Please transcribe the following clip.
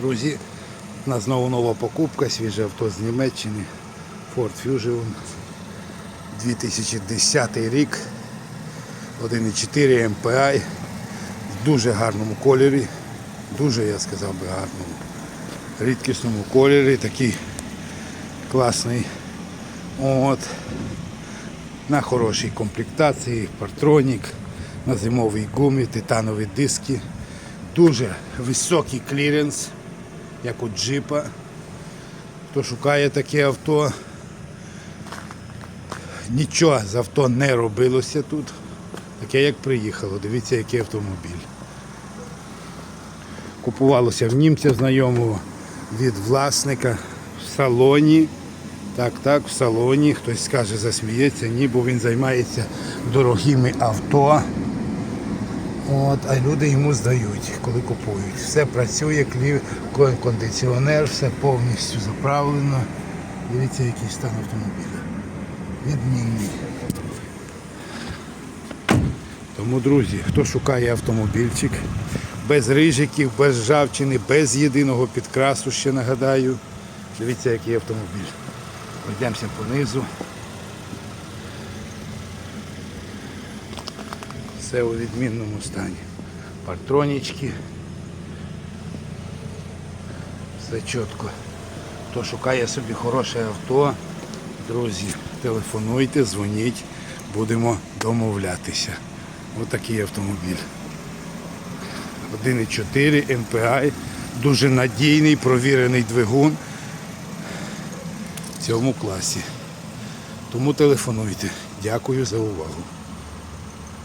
Друзі, у нас знову нова покупка, свіже авто з Німеччини. Ford Fusion 2010 рік. 1,4 MPI в дуже гарному кольорі. Дуже, я сказав би, гарному. Рідкісному кольорі, такий класний. От. На хорошій комплектації, партронік, на зимовій гумі, титанові диски. Дуже високий кліренс, як у джипа. Хто шукає таке авто, нічого з авто не робилося тут. Таке як приїхало. Дивіться, який автомобіль. Купувалося в німця знайомого від власника в салоні. Так, так, в салоні. Хтось скаже, засміється, ні, бо він займається дорогими авто. От, а люди йому здають, коли купують. Все працює, клів, кондиціонер, все повністю заправлено. Дивіться, який стан автомобіля. Відмінний. Тому, друзі, хто шукає автомобільчик, без рижиків, без ржавчини, без єдиного підкрасу, ще нагадаю. Дивіться, який автомобіль. Пройдемося понизу. Все у відмінному стані. Партронічки. Все чітко. Хто шукає собі хороше авто, друзі, телефонуйте, дзвоніть, будемо домовлятися. Отакий автомобіль. 1,4 MPI, дуже надійний, провірений двигун в цьому класі. Тому телефонуйте. Дякую за увагу.